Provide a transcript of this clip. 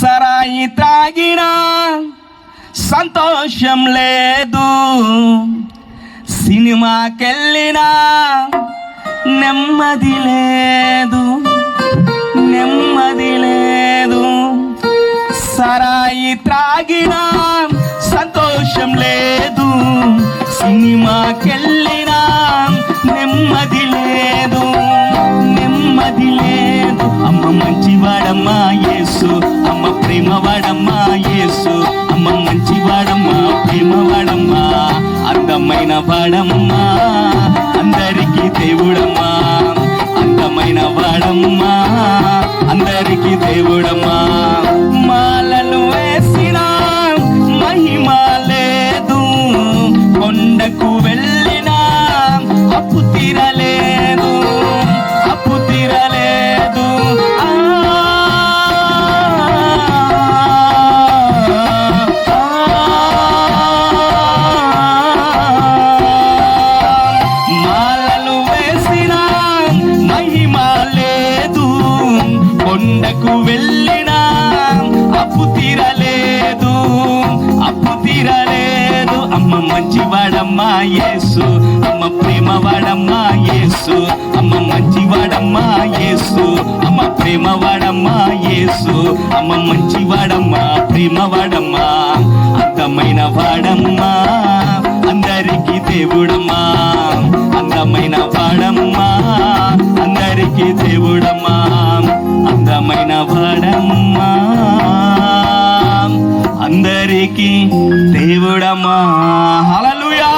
సరాయి తాగినా సంతోషం లేదు. సినిమాకెళ్ళినా నెమ్మది లేదు. నెమ్మది లేదు. సరాయి త్రాగినా సంతోషం లేదు. సినిమాకెళ్ళినా నెమ్మది లేదు వాడమ్మా యేసు. అమ్మ మంచివాడమ్మా ప్రేమవాడమ్మా అందమైన వాడమ్మా అందరికీ దేవుడమ్మా అందమైన వాడమ్మా అందరికీ దేవుడమ్మా. మహిమ లేదు. కొండకు వెళ్ళినా అప్పు తీరలేదు. అప్పు తీరలేదు. అమ్మ మంచివాడమ్మా యేసు. అమ్మ ప్రేమవాడమ్మా యేసు. అమ్మ మంచివాడమ్మా యేసు. అమ్మ ప్రేమవాడమ్మా యేసు. అమ్మ మంచివాడమ్మా ప్రేమవాడమ్మా. అందమైన వాడమ్మా. అందరికీ దేవుడమ్మా. అందమైన వాడమ్మా. అందరికీ దేవుడమ్మా అందమైన వాడమ్మా. అందరికీ దేవుడమ్మా. హల్లెలూయా.